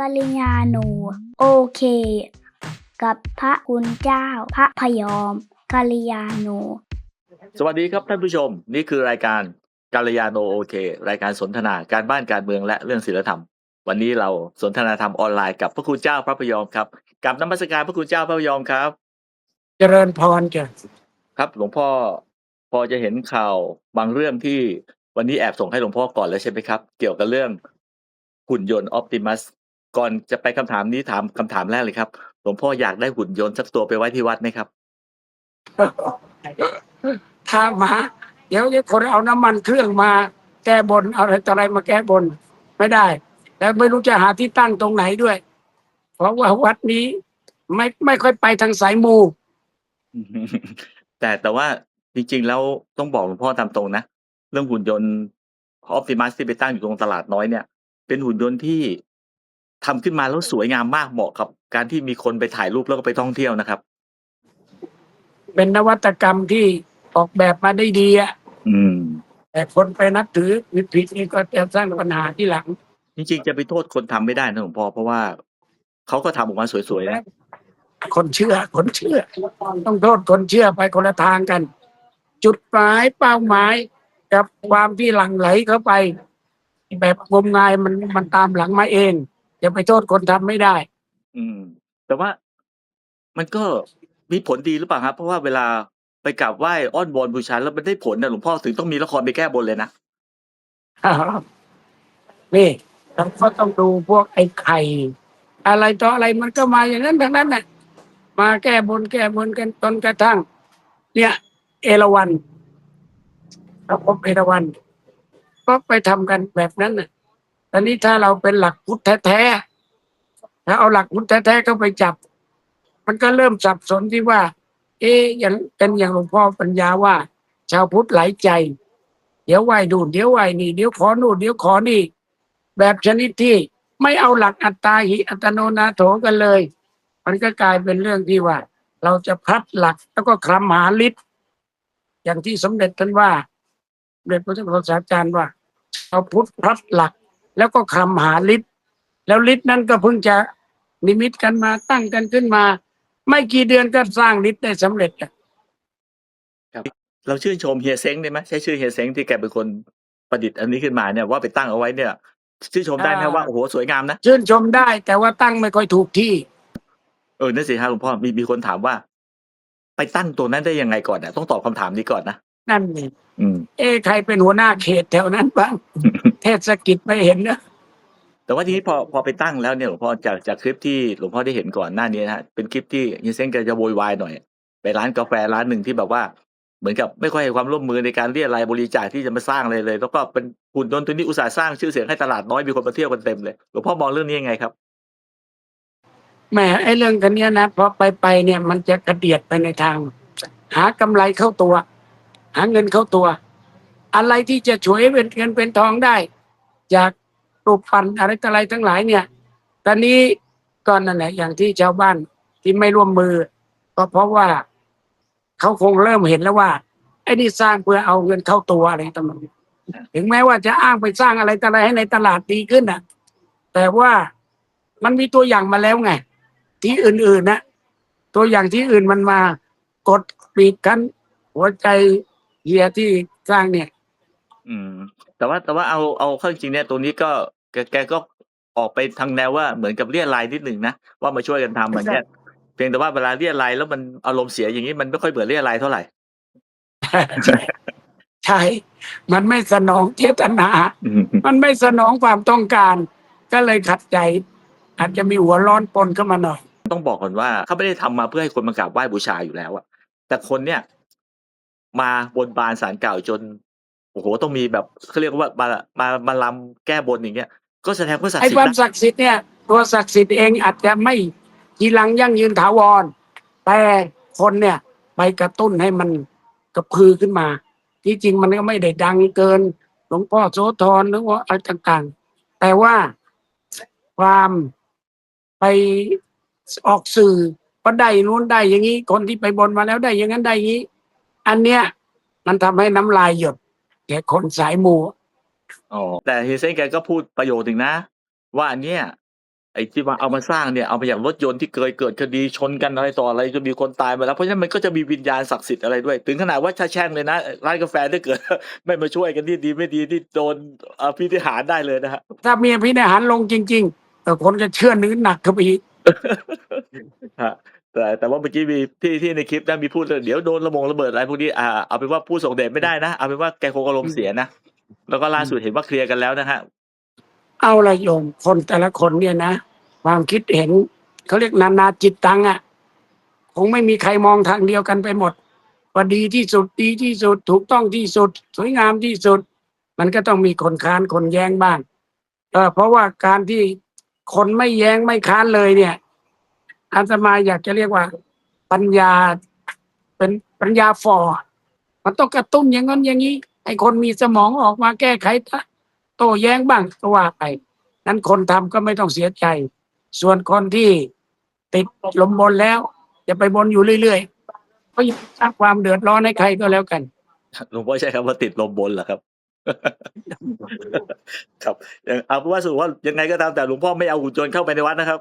กัลยาโน โอเค กับพระคุณเจ้า พระพยอมกัลยาโน สวัสดีครับท่านผู้ชม นี่คือรายการกาลยาโนโอเค รายการสนทนาการบ้านการเมืองและเรื่องศีลธรรม วันนี้เราสนทนาธรรมออนไลน์กับพระคุณเจ้าพระพยอมครับกับนมัสการพระคุณเจ้าพระพยอมครับ เจริญพรจ้ะครับ หลวงพ่อพอจะเห็นข่าวบางเรื่องที่วันนี้แอบส่งให้หลวงพ่อก่อนแล้วใช่ไหมครับ เกี่ยวกับเรื่องหุ่นยนต์ออ t ติมัส ก่อนจะไปคำถามนี้ถามคำถามแรกเลยครับ หลวงพ่ออยากได้หุ่นยนต์สักตัวไปไว้ที่วัดไหมครับ ถ้ามา เดี๋ยวจะคนเอาน้ำมันเครื่องมาแก้บนเอาอะไรต่ออะไรมาแก้บน ไม่ได้ แล้วไม่รู้จะหาที่ตั้งตรงไหนด้วย เพราะว่าวัดนี้ ไม่ไม่ค่อยไปทางสายมู แต่แต่ว่าจริง ๆ แล้วต้องบอกหลวงพ่อตามตรงนะ เรื่องหุ่นยนต์ออ t ติมัสที่ไปตั้งอยู่ตรงตลาดน้อยเนี่ย เป็นหุ่นยนต์ที่ ทำขึ้นมาแล้วสวยงามมากเหมาะกับการที่มีคนไปถ่ายรูปแล้วก็ไปท่องเที่ยวนะครับ เป็นนวัตกรรมที่ออกแบบมาได้ดีอะอืม แต่คนไปนับถือผิดๆนี่ก็จะสร้างปัญหาที่หลังจริงๆจะไปโทษคนทำไม่ได้นะหลวงพ่อเพราะว่าเขาก็ทำออกมาสวยๆนะคนเชื่อ คนเชื่อ ต้องโทษคนเชื่อไปคนละทางกัน จุดหมายเป้าหมาย กับความที่หลั่งไหลเข้าไป แบบงมงายมันมันตามหลังมาเอง อย่าไปโทษคนทำไม่ได้ อืม แต่ว่ามันก็มีผลดีหรือเปล่าครับ เพราะว่าเวลาไปกราบไหว้อ้อนวอนบูชาแล้วมันได้ผลนะหลวงพ่อถึงต้องมีละครไปแก้บนเลยนะนี่เราก็ต้องดูพวกไอ้ไข่ อะไรต่ออะไรมันก็มาอย่างนั้นทั้งนั้นน่ะ มาแก้บนแก้บนกันจนกระทั่ง เนี่ย เอราวันพระพรหมเอราวันก็ไปทำกันแบบนั้นน่ะต อนนี้ถ้าเราเป็นหลักพุทธแท้ๆถ้าเอาหลักพุทธแท้ๆเข้าไปจับ มันก็เริ่มสับสนที่ว่า เอ๊ะอย่างเป็นอย่างหลวงพ่อปัญญาว่า ชาวพุทธหลายใจ เดี๋ยวไหวดูเดี๋ยวไหวนี่เดี๋ยวขอนู่นเดี๋ยวขอนี่ แบบชนิดที่ไม่เอาหลักอัตตาหิอัตโนนาโถกันเลย มันก็กลายเป็นเรื่องที่ว่า เราจะพัดหลักแล้วก็คลำหาฤทธิ์อย่างที่สมเด็จท่านว่าสมเด็จพระเจ้าโสาจารย์ว่าเอาพุทธพัดหลัก แล้วก็คลำหาฤทธิ์แล้วฤทธิ์นั้นก็เพิ่งจะนิมิตกันมาตั้งกันขึ้นมา ไม่กี่เดือนก็สร้างฤทธิ์ได้สำเร็จอะเราชื่นชมเฮียเซ้งได้ไหมใช้ชื่อเฮียเซ้งที่แกเป็นคนประดิษฐ์อันนี้ขึ้นมาเนี่ยว่าไปตั้งเอาไว้เนี่ยชื่นชมได้ไหมว่าโอ้โหสวยงามนะชื่นชมได้ แต่ว่าตั้งไม่ค่อยถูกที่ เออนั่นสิฮะหลวงพ่อมีมีคนถามว่า ไปตั้งตัวนั้นได้ยังไงก่อนนะต้องตอบคำถามนี้ก่อนนะ นั่นนี่อืม เอ๊ะใครเป็นหัวหน้าเขตแถวนั้นบ้าง เทศกิจไม่เห็นนะ แต่ว่าทีนี้พอพอไปตั้งแล้วเนี่ยหลวงพ่อจากจากคลิปที่หลวงพ่อได้เห็นก่อนหน้านี้นะฮะเป็นคลิปที่เฮียเซ้งแกจะโวยวายหน่อย ไปร้านกาแฟร้านหนึ่งที่แบบว่า เหมือนกับไม่ค่อยให้ความร่วมมือในการเรียรายบริจาคที่จะมาสร้างอะไรเลย แล้วก็เป็นหุ่นยนต์ตัวนี้อุตสาห์สร้างชื่อเสียงให้ตลาดน้อยมีคนมาเที่ยวกันเต็มเลยหลวงพ่อมองเรื่องนี้ยังไงครับแหมไอ้เรื่องกันเนี้ยนะพอไปไปเนี่ยมันจะกระเดียดไปในทาง หากำไรเข้าตัว หาเงินเข้าตัว อะไรที่จะช่วยเป็นเงินเป็นทองได้ จากรูปปั้นอะไรต่ออะไรทั้งหลายเนี่ย ตอนนี้ก็นั่นแหละอย่างที่ชาวบ้านที่ไม่ร่วมมือ ก็เพราะว่าเขาคงเริ่มเห็นแล้วว่าไอ้นี่สร้างเพื่อเอาเงินเข้าตัวอะไรต่างๆถึงแม้ว่าจะอ้างไปสร้างอะไรต่ออะไรให้ในตลาดดีขึ้นน่ะแต่ว่ามันมีตัวอย่างมาแล้วไง ที่อื่นๆนะตัวอย่างที่อื่นมันมากดปีกกันหัวใจ เฮียที่สร้างเนี่ย อืม แต่ว่าแต่ว่าเอาเอาเข้าจริงๆเนี่ยตัวนี้ก็แกแกก็ออกไปทางแนวว่าเหมือนกับเรียรายนิดหนึ่งนะว่ามาช่วยกันทำแบบเนี้ยเพียงแต่ว่าเวลาเรียรายแล้วมันอารมณ์เสียอย่างนี้มันไม่ค่อยเหมือนเรียรายเท่าไหร่ใช่ มันไม่สนองเจตนาอืมมันไม่สนองความต้องการ ก็เลยขัดใจ อาจจะมีหัวร้อนปนเข้ามาหน่อย ต้องบอกก่อนว่าเขาไม่ได้ทำมาเพื่อให้คนมากราบไหว้บูชาอยู่แล้วอะแต่คนเนี่ย มาบนบานสารเก่าจน โอ้โหต้องมีแบบเขาเรียกว่ามามามาลำแก้บนอย่างเงี้ย ก็แสดงว่าศักดิ์ไอ้สิทความธิ์นะศักดิ์สิทธิ์เนี่ยตัวศักดิ์สิทธิ์เองอาจจะไม่ทีหลังยั่งยืนถาวร แต่คนเนี่ยไปกระตุ้นให้มันกระพือขึ้นมา ที่จริงมันก็ไม่ได้ดังเกิน หลวงพ่อโสธรหรือว่าอะไรต่างๆ แต่ว่าความไปออกสื่อก็ได้นู้นได้อย่างนี้ คนที่ไปบนมาแล้วได้อย่างนั้นได้อย่างนี้ อันเนี้ยมันทำให้น้ำลายหยดแก่คนสายมูอ๋อแต่เฮียเซ้งแกก็พูดประโยชน์หนึ่งนะ ว่าอันเนี้ยไอ้ที่ว่าเอามาสร้างเนี่ยเอามาจากรถยนต์ที่เคยเกิดคดีชนกันอะไรต่ออะไรจนมีคนตายมาแล้ว เพราะฉะนั้นมันก็จะมีวิญญาณศักดิ์สิทธิ์อะไรด้วย ถึงขนาดว่าถ้าแช่งเลยนะร้านกาแฟถ้าเกิด ไม่มาช่วยกันที่ดีไม่ดีที่โดนอภิธิหารได้เลยนะฮะถ้ามีพิธีหารลงจริงๆแต่คนก็เชื่อนื้อหนักเข้าไปอีกฮะ แต่แต่ว่าเมื่อกี้มีที่ที่ในคลิปนะมีพูดเลยเดี๋ยวโดนระมงระเบิดอะไรพวกนี้อ่าเอาเป็นว่าผู้ส่งเดชไม่ได้นะเอาเป็นว่าแกคงอารมณ์เสียนะแล้วก็ล่าสุดเห็นว่าเคลียร์กันแล้วนะฮะเอาละโยมคนแต่ละคนเนี่ยนะความคิดเห็นเขาเรียกนานาจิตตังอะ่ะคงไม่มีใครมองทางเดียวกันไปหมดว่าดีที่สุดดีที่สุดถูกต้องที่สุด สวยงามที่สุด มันก็ต้องมีคนค้านคนแย้งบ้างเออเพราะว่าการที่คนไม่แย้งไม่ค้านเลยเนี่ย อาตมาอยากจะเรียกว่า ปัญญาเป็นปัญญาฟอมันต้องกระตุ้นอย่างนั้นอย่างนี้ให้คนมีสมองออกมาแก้ไขโต้แย้งบ้างก็ว่าไป นั้นคนทำก็ไม่ต้องเสียใจ ส่วนคนที่ติดลมบนแล้วจะไปบนอยู่เรื่อยๆก็ย่าไปสร้างความเดือดร้อนให้ใครก็แล้วกันหลวงพ่อใช้คำว่าติดลมบนเหรอครับ ครับอย่างเอาเป็นว่าสรุปว่ายังไงก็ตามแต่หลวงพ่อไม่เอาหุ่นยนต์เข้าไปในวัดนะครับ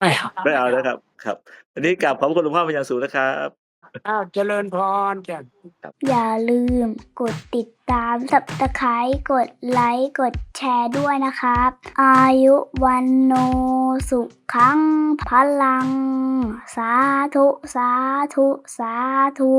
ไม่เอา ไม่เอา นะครับ ครับ อันนี้กราบขอบพระคุณหลวงพ่อเป็นอย่างสูงนะครับ อ้าวเจริญพรจ้ะ อย่าลืมกดติดตามสับตะไคร้กดไลค์ กดแชร์ด้วยนะครับ อายุวันโนสุขังพลัง สาธุ สาธุ สาธุ